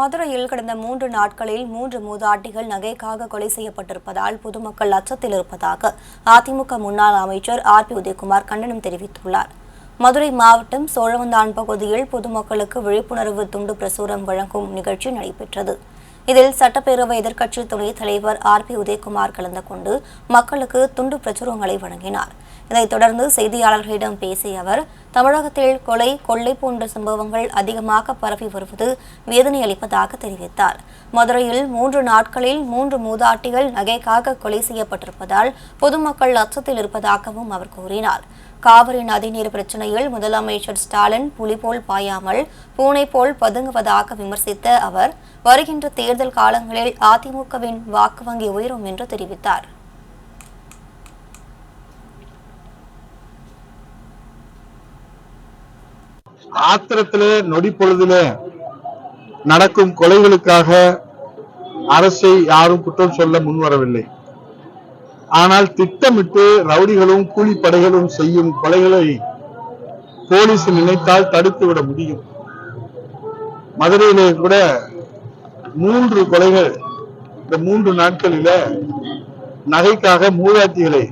மதுரையில் கடந்த மூன்று நாட்களில் மூன்று மூதாட்டிகள் நகைக்காக கொலை செய்யப்பட்டிருப்பதால் பொதுமக்கள் அச்சத்தில் இருப்பதாக அதிமுக முன்னாள் அமைச்சர் ஆர் பி உதயகுமார் கண்டனம் தெரிவித்துள்ளார். மதுரை மாவட்டம் சோழவந்தான் பகுதியில் பொதுமக்களுக்கு விழிப்புணர்வு துண்டு பிரசுரம் வழங்கும் நிகழ்ச்சி நடைபெற்றது. இதில் சட்டப்பேரவை எதிர்க்கட்சி துணைத் தலைவர் ஆர் பி உதயகுமார் கலந்து கொண்டு மக்களுக்கு துண்டு பிரசுரங்களை வழங்கினார். இதைத் தொடர்ந்து செய்தியாளர்களிடம் பேசிய அவர் தமிழகத்தில் கொலை கொள்ளை போன்ற சம்பவங்கள் அதிகமாக பரவி வருவது வேதனை அளிப்பதாக தெரிவித்தார். மதுரையில் மூன்று நாட்களில் மூன்று மூதாட்டிகள் நகைக்காக கொலை செய்யப்பட்டிருப்பதால் பொதுமக்கள் அச்சத்தில் இருப்பதாகவும் அவர் கூறினார். காவிரி நதிநீர் பிரச்சனையில் முதலமைச்சர் ஸ்டாலின் புலி போல் பாயாமல் பூனை போல் பதுங்குவதாக விமர்சித்த அவர் வருகின்ற தேர்தல் காலங்களில் அதிமுகவின் வாக்கு வங்கி உயரும் என்று தெரிவித்தார். ஆத்திரத்திலே நொடி பொழுதிலே நடக்கும் கொலைகளுக்காக அரசை யாரும் குற்றம் சொல்ல முன்வரவில்லை. ஆனால் திட்டமிட்டு ரவுடிகளும் கூலிப்படைகளும் செய்யும் கொலைகளை போலீஸ் நினைத்தால் தடுத்து விட முடியும். மதுரையிலே கூட மூன்று கொலைகள் இந்த மூன்று நாட்களில நகைக்காக மூதாட்டிகளை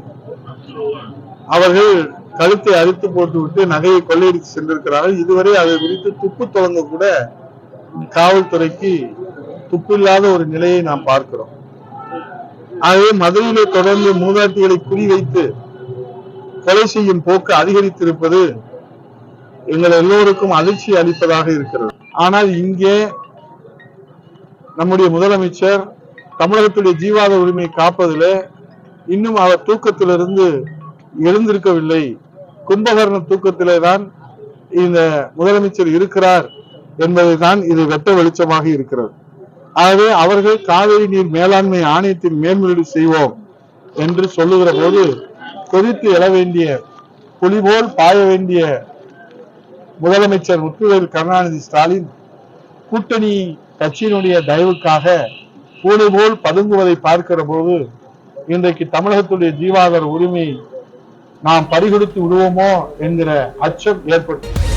அவர்கள் கழுத்தை அறுத்து போட்டுவிட்டு நகையை கொள்ளையடித்து சென்றிருக்கிறார்கள். இதுவரை அதை குறித்து துப்பு தொடங்க கூட காவல்துறைக்கு துப்பில்லாத ஒரு நிலையை நாம் பார்க்கிறோம். ஆகவே மதுரையிலே தொடர்ந்து மூதாட்டிகளை குறிவைத்து கொலை செய்யும் போக்கு அதிகரித்திருப்பது எங்கள் எல்லோருக்கும் அதிர்ச்சி அளிப்பதாக இருக்கிறது. ஆனால் இங்கே நம்முடைய முதலமைச்சர் தமிழகத்துடைய ஜீவாத உரிமையை காப்பதிலே இன்னும் அவர் தூக்கத்திலிருந்து எழுந்திருக்கவில்லை. கும்பகர்ண தூக்கத்திலே தான் இந்த முதலமைச்சர் இருக்கிறார் என்பதை தான் இது வெட்ட வெளிச்சமாக இருக்கிறது. ஆகவே அவர்கள் காவிரி நீர் மேலாண்மை ஆணையத்தின் மேல்முறையீடு செய்வோம் என்று சொல்லுகிற போது கொதித்து எழ வேண்டிய புலி போல் பாய வேண்டிய முதலமைச்சர் முத்துவேல் கருணாநிதி ஸ்டாலின் கூட்டணி கட்சியினுடைய தயவுக்காக பூனை போல் பதுங்குவதை பார்க்கிற போது இன்றைக்கு தமிழகத்துடைய ஜீவாதார உரிமை நாம் பறிகொடுத்து விடுவோமோ என்கிற அச்சம் ஏற்பட்டு